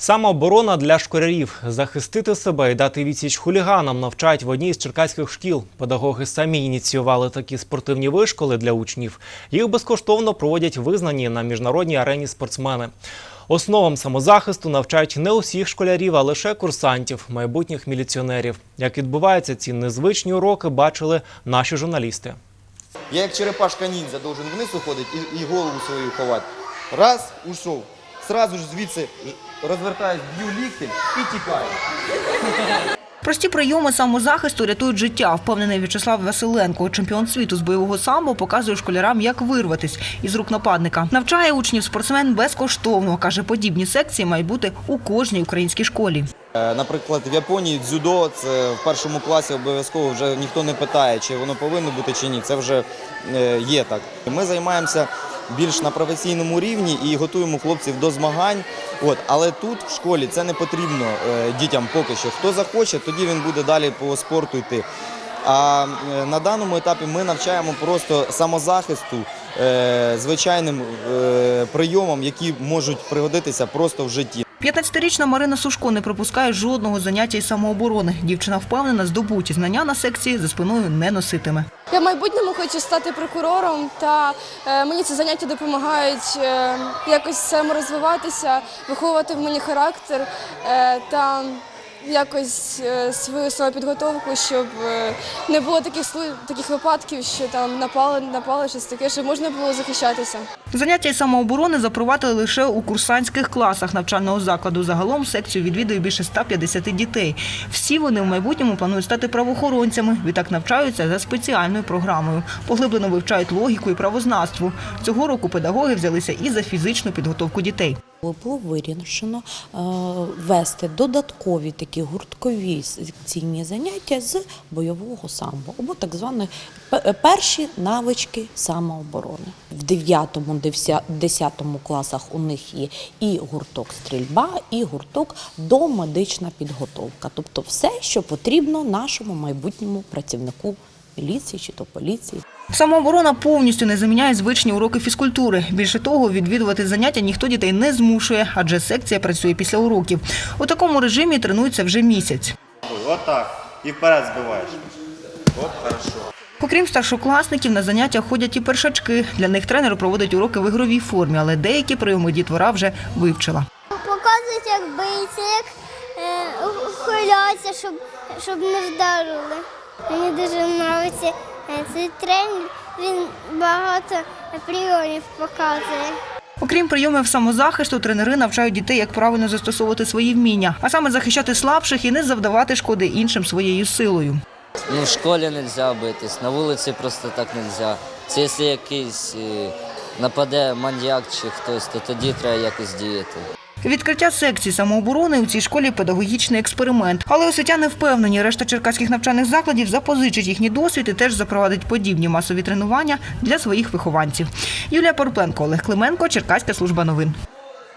Самооборона для школярів. Захистити себе і дати відсіч хуліганам навчають в одній з черкаських шкіл. Педагоги самі ініціювали такі спортивні вишколи для учнів. Їх безкоштовно проводять визнані на міжнародній арені спортсмени. Основам самозахисту навчають не усіх школярів, а лише курсантів, майбутніх міліціонерів. Як відбуваються ці незвичні уроки, бачили наші журналісти. Я як черепашка ніндзя должен вниз уходити і, голову свою ховати. Раз, ушов. Сразу ж звідси розвертаюсь, б'ю ліктем і тікаю. Прості прийоми самозахисту рятують життя, впевнений В'ячеслав Василенко. Чемпіон світу з бойового самбо показує школярам, як вирватись із рук нападника. Навчає учнів спортсмен безкоштовно. Каже, подібні секції мають бути у кожній українській школі. Е, Наприклад, в Японії дзюдо це в першому класі обов'язково вже ніхто не питає, чи воно повинно бути чи ні. Це вже е, є так. Ми займаємося більш на професійному рівні і готуємо хлопців до змагань. От, але тут в школі це не потрібно е, дітям поки що. Хто захоче, тоді він буде далі по спорту йти. А е, на даному етапі ми навчаємо просто самозахисту е, звичайним прийомам, які можуть пригодитися просто в житті. 15-річна Марина Сушко не пропускає жодного заняття із самооборони. Дівчина впевнена, здобуті знання на секції за спиною не носитиме. Я в майбутньому хочу стати прокурором, та е, мені ці заняття допомагають е, якось саморозвиватися, виховувати в мені характер е, та якось е, свою самопідготовку, щоб е, не було таких таких випадків, що там напали, напали щось таке, щоб можна було захищатися. Заняття із самооборони запровадили лише у курсантських класах навчального закладу. Загалом секцію відвідує більше 150 дітей. Всі вони в майбутньому планують стати правоохоронцями. Відтак навчаються за спеціальною програмою. Поглиблено вивчають логіку і правознавство. Цього року педагоги взялися і за фізичну підготовку дітей. Було вирішено е, вести додаткові такі гурткові секційні заняття з бойового самбо, або так звані перші навички самооборони. В 9-10 класах у них є і гурток стрільба, і гурток домедична підготовка. Тобто все, що потрібно нашому майбутньому працівнику міліції чи то поліції. Самооборона повністю не заміняє звичні уроки фізкультури. Більше того, відвідувати заняття ніхто дітей не змушує, адже секція працює після уроків. У такому режимі тренуються вже місяць. Вот так. І вперед збиваєш. От хорошо. Окрім старшокласників, на заняття ходять і першачки. Для них тренер проводить уроки в ігровій формі, але деякі прийоми дітвора вже вивчила. Показують, як бийся, як е, ухиляться, щоб, щоб не вдарили. Мені дуже подобається цей тренер, він багато прийомів показує. Окрім прийомів самозахисту, тренери навчають дітей, як правильно застосовувати свої вміння, а саме захищати слабших і не завдавати шкоди іншим своєю силою. Ну, в школі не можна битись, на вулиці просто так не можна. Це якщо якийсь е, нападе маньяк чи хтось, то тоді треба якось діяти. Відкриття секції самооборони у цій школі педагогічний експеримент. Але освітяни впевнені, решта черкаських навчальних закладів запозичить їхній досвід і теж запровадить подібні масові тренування для своїх вихованців. Юлія Порпленко, Олег Клименко, Черкаська служба новин.